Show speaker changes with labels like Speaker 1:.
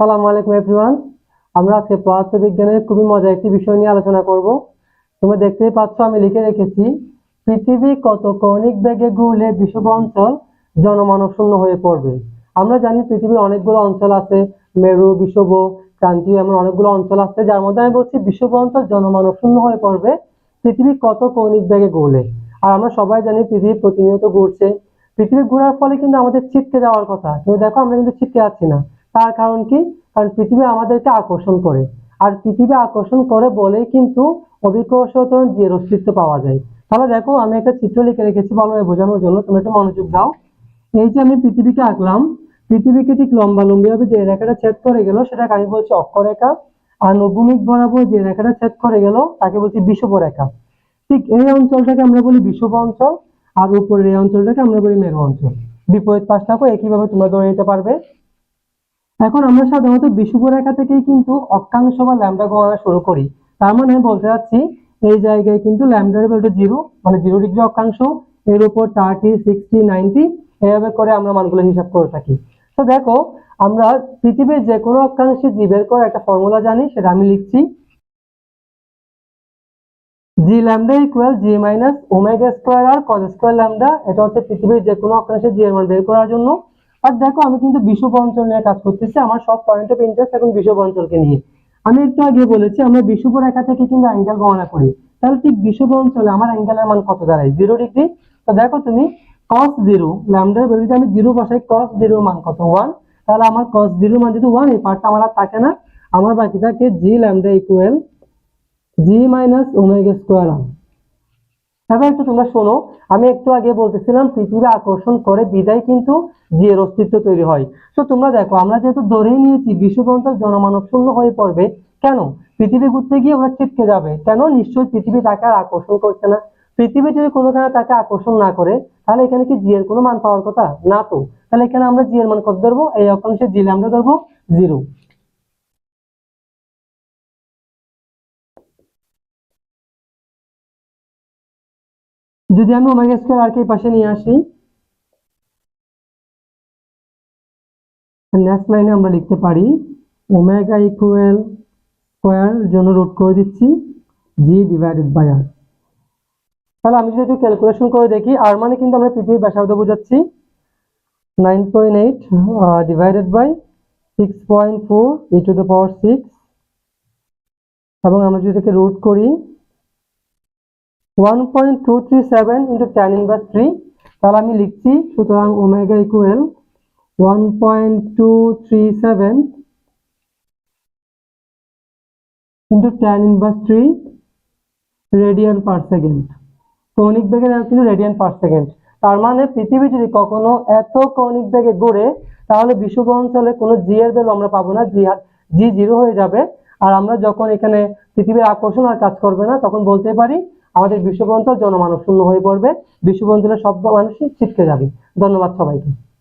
Speaker 1: সালামু আলাইকুম এভরিওয়ান। আমরা আজকে পদার্থ বিজ্ঞানের খুবই মজার একটি বিষয় নিয়ে আলোচনা করব। তোমরা দেখতেই পাচ্ছ, আমি লিখে রেখেছি, পৃথিবী কত কৌণিক বেগে ঘুরলে বিষুব অঞ্চল জনমানব শূন্য হয়ে পড়বে। আমরা জানি পৃথিবীর অনেকগুলো অঞ্চল আছে, মেরু বিষুব ক্রান্তীয় এমন অনেকগুলো অঞ্চল আছে, যার মধ্যে আমি বলছি বিষুব অঞ্চল জনমানব শূন্য হয়ে পড়বে, পৃথিবী কত কৌণিক বেগে ঘুরলে। আর আমরা সবাই জানি পৃথিবী প্রতিনিয়ত ঘুরছে। পৃথিবী ঘোরার ফলে কিন্তু আমাদের ছিটকে যাওয়ার কথা, কিন্তু দেখো আমরা কিন্তু ছিটকে যাচ্ছি না। তার কারণ কি? কারণ পৃথিবী আমাদেরকে আকর্ষণ করে। আর পৃথিবী আকর্ষণ করে বলেই কিন্তু অভিকর্ষতরণ যে অস্তিত্ব পাওয়া যায়। তাহলে দেখো, আমি একটা চিত্র লিখে রেখেছি ভালোভাবে বোঝানোর জন্য, তোমরা একটু মনোযোগ দাও। এই যে আমি পৃথিবীকে আঁকলাম, পৃথিবীকে ঠিক লম্বা লম্বি ভাবে যে রেখাটা ছেদ করে গেল, সেটাকে আমি বলছি অক্ষরেখা। আর নবমিক বরাবর যে রেখাটা ছেদ করে গেল, তাকে বলছি বিষুব রেখা ঠিক এই অঞ্চলটাকে আমরা বলি বিষুব অঞ্চল, আর উপরের এই অঞ্চলটাকে আমরা বলি মেরু অঞ্চল। বিপরীত পাশটাকে একইভাবে তোমরা ধরে নিতে পারবে। এখন আমরা সাধারণত বিষুব রেখা থেকেই কিন্তু অক্ষাংশ বা ল্যামডা গণনা শুরু করি। তার মানে বলতে চাচ্ছি, এই জায়গায় কিন্তু ল্যামডার ভ্যালুটা জিরো মানে জিরো ডিগ্রি অক্ষাংশ, এর উপর থার্টি, সিক্সটি, নাইনটি, এভাবে করে আমরা মানগুলো হিসাব করে থাকি। তো দেখো, আমরা পৃথিবীর যে কোনো অক্ষাংশে জি বের করে একটা ফর্মুলা জানি, সেটা আমি লিখছি। G lambda equal G minus omega square R cos square lambda এটা হচ্ছে পৃথিবীর যে কোনো অক্ষাংশে জি এর মান বের করার জন্য। আর দেখো, আমি কিন্তু বিষুব অঞ্চল নিয়ে কাজ করতেছি। আমার সব পয়েন্ট অফ ইন্টারেস্ট এখন বিষুব অঞ্চলকে নিয়ে। আমি একটু আগে বলেছি, আমরা বিষুব রেখা থেকে কিন্তু অ্যাঙ্গেল গণনা করি। তাহলে ঠিক বিষুব অঞ্চলে আমার অ্যাঙ্গেলের মান কত দাঁড়ায়? জিরো ডিগ্রি তো দেখো তুমি, cos জিরো ল্যামডার ভ্যালুতে আমি জিরো বসাই, cos জিরোর মান কত? ওয়ান তাহলে আমার cos জিরোর মান যদি ওয়ান এই পার্টটা আমার আর থাকে না। আমার বাকি থাকে G lambda equal G minus omega square এবার একটু তোমরা শোনো। আমি একটু আগে বলতেছিলাম, পৃথিবী আকর্ষণ করে বিদায় কিন্তু জি এর অস্তিত্ব তৈরি হয়। তো তোমরা দেখো, আমরা যেহেতু ধরেই নিয়েছি, বিশ্বগ্রন্থের জনমানব শূন্য হয়ে পড়বে, কেন? পৃথিবী ঘুরতে গিয়ে ওরা ছিটকে যাবে। কেন? নিশ্চয়ই পৃথিবী তাকে আর আকর্ষণ করছে না। পৃথিবী যদি কোনো কারণে তাকে আকর্ষণ না করে, তাহলে এখানে কি জিয়ের কোনো মান পাওয়ার কথা? না তো। তাহলে এখানে আমরা জিয়ের মান কত ধরবো? এই অক্ষাংশে জিলে আমরা ধরবো জিরো। যদি আমি ওমেগা স্কোয়ার আর কে পাশে নিয়ে আসি নেক্সট লাইনে আমরা লিখতে পারি, ওমেগা ইকুয়াল স্কোয়ার জন্য রুট করে দিচ্ছি জি ডিভাইডেড বাই আর তাহলে আমি যদি একটু ক্যালকুলেশন করে দেখি আর মানে কিন্তু আমরা পৃথিবীর ব্যাসার্ধ বোঝাচ্ছি nine point eight divided by six point four E to the power six এবং আমরা যদি এটাকে রুট করি one point two three seven into ten inverse three তাহলে আমি লিখছি, সুতরাং omega equal one point two three seven into ten inverse three radian per second কৌণিক বেগের কিন্তু রেডিয়ান পার সেকেন্ড তার মানে পৃথিবী যদি কখনো এত কৌণিক বেগে ঘুরে তাহলে বিষুব অঞ্চলে কোনো জি এর ভ্যালু আমরা পাবো না জি জি জিরো হয়ে যাবে। আর আমরা যখন এখানে পৃথিবীর আকর্ষণ আর কাজ করবে না, তখন বলতে পারি আমাদের বিশ্ববন্ধ জনমানব শূন্য হয়ে পড়বে। বিশ্ববন্ধুরা সব মানুষই ছিটকে যাবে। ধন্যবাদ সবাইকে।